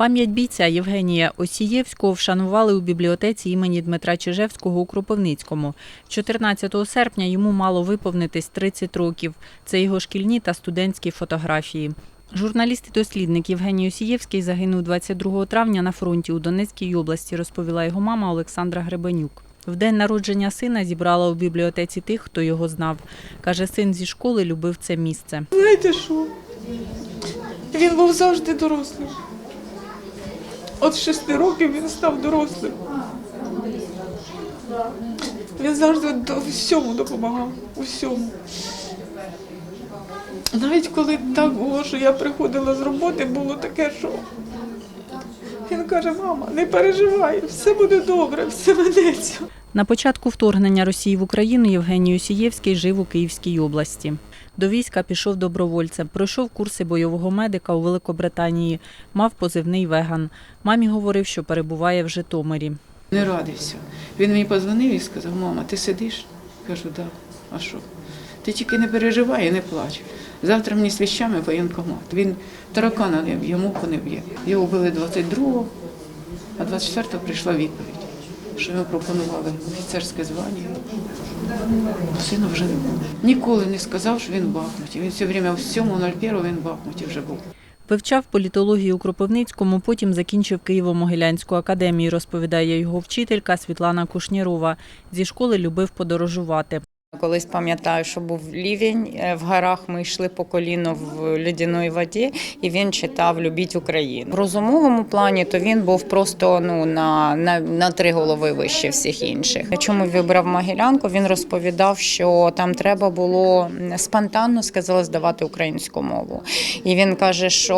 Пам'ять бійця Євгенія Осієвського вшанували у бібліотеці імені Дмитра Чижевського у Кропивницькому. 14 серпня йому мало виповнитись 30 років. Це його шкільні та студентські фотографії. Журналіст і дослідник Євгеній Осієвський загинув 22 травня на фронті у Донецькій області, розповіла його мама Олександра Гребенюк. В день народження сина зібрала у бібліотеці тих, хто його знав. Каже, син зі школи любив це місце. Знаєте що? Він був завжди дорослим. От шести років він став дорослим. Він завжди до всьому допомагав. Усьому. Навіть коли так було, що я приходила з роботи, було таке, що він каже, мама, не переживай, все буде добре, все ведеться. На початку вторгнення Росії в Україну Євгеній Осієвський жив у Київській області. До війська пішов добровольцем, пройшов курси бойового медика у Великобританії, мав позивний веган. Мамі говорив, що перебуває в Житомирі. Не радився. Він мені подзвонив і сказав, мама, ти сидиш? Кажу, так. Да. А що? Ти тільки не переживай і не плач. Завтра мені з віщами воєнкомат. Він таракана не б'є, муху не б'є. Його вбили 22-го, а 24-го прийшла відповідь, що йому пропонували офіцерське звання. Сина вже не було. Ніколи не сказав, що він в Бахмуті. Він все время в 7.01 він в Бахмуті вже був. Вивчав політологію у Кропивницькому, потім закінчив Києво-Могилянську академію, розповідає його вчителька Світлана Кушнірова. Зі школи любив подорожувати. Колись пам'ятаю, що був лівень е, в горах. Ми йшли по коліно в льодяної воді, і він читав Любіть Україну. В розумовому плані то він був просто ну на, на, на три голови вище всіх інших. Чому вибрав Могилянку? Він розповідав, що там треба було спонтанно сказали здавати українську мову. І він каже, що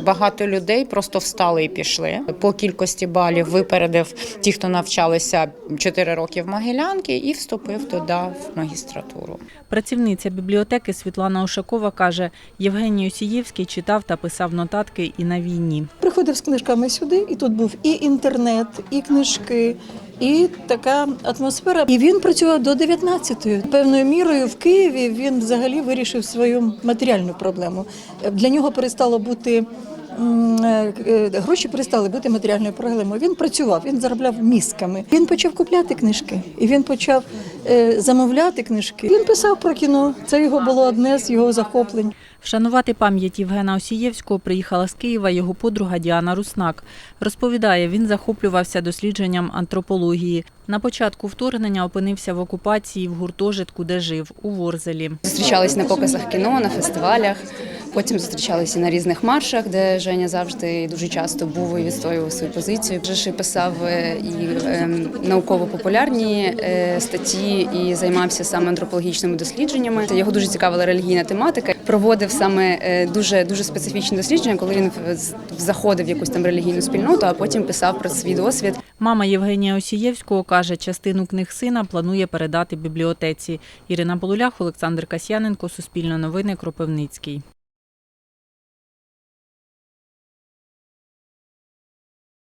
е, багато людей просто встали і пішли. По кількості балів випередив ті, хто навчалися 4 роки в Могилянки, і вступив туди магістратуру. Працівниця бібліотеки Світлана Ушакова каже, Євгеній Осієвський читав та писав нотатки і на війні. Приходив з книжками сюди, і тут був і інтернет, і книжки, і така атмосфера. І він працював до 19-ї. Певною мірою в Києві він взагалі вирішив свою матеріальну проблему. Для нього перестало бути. Е, е, Гроші перестали бути матеріальною проблемою. Він працював, він заробляв мізками. Він почав купляти книжки, і він почав е, замовляти книжки. Він писав про кіно. Це його було одне з його захоплень. Вшанувати пам'ять Євгена Осієвського приїхала з Києва його подруга Діана Руснак. Розповідає, він захоплювався дослідженням антропології. На початку вторгнення опинився в окупації в гуртожитку, де жив, у Ворзелі. Зустрічались на показах кіно, на фестивалях. Потім зустрічалися на різних маршах, де Женя завжди дуже часто був і відстоював свою позицію. Вже писав е, і ем, науково-популярні е, статті і займався саме антропологічними дослідженнями. Його дуже цікавила релігійна тематика. Проводив саме е, дуже дуже специфічні дослідження, коли він заходив в якусь там релігійну спільноту, а потім писав про свій досвід. Мама Євгенія Осієвського каже, частину книг сина планує передати бібліотеці. Ірина Полулях, Олександр Касьяненко, Суспільне новини, Кропивницький.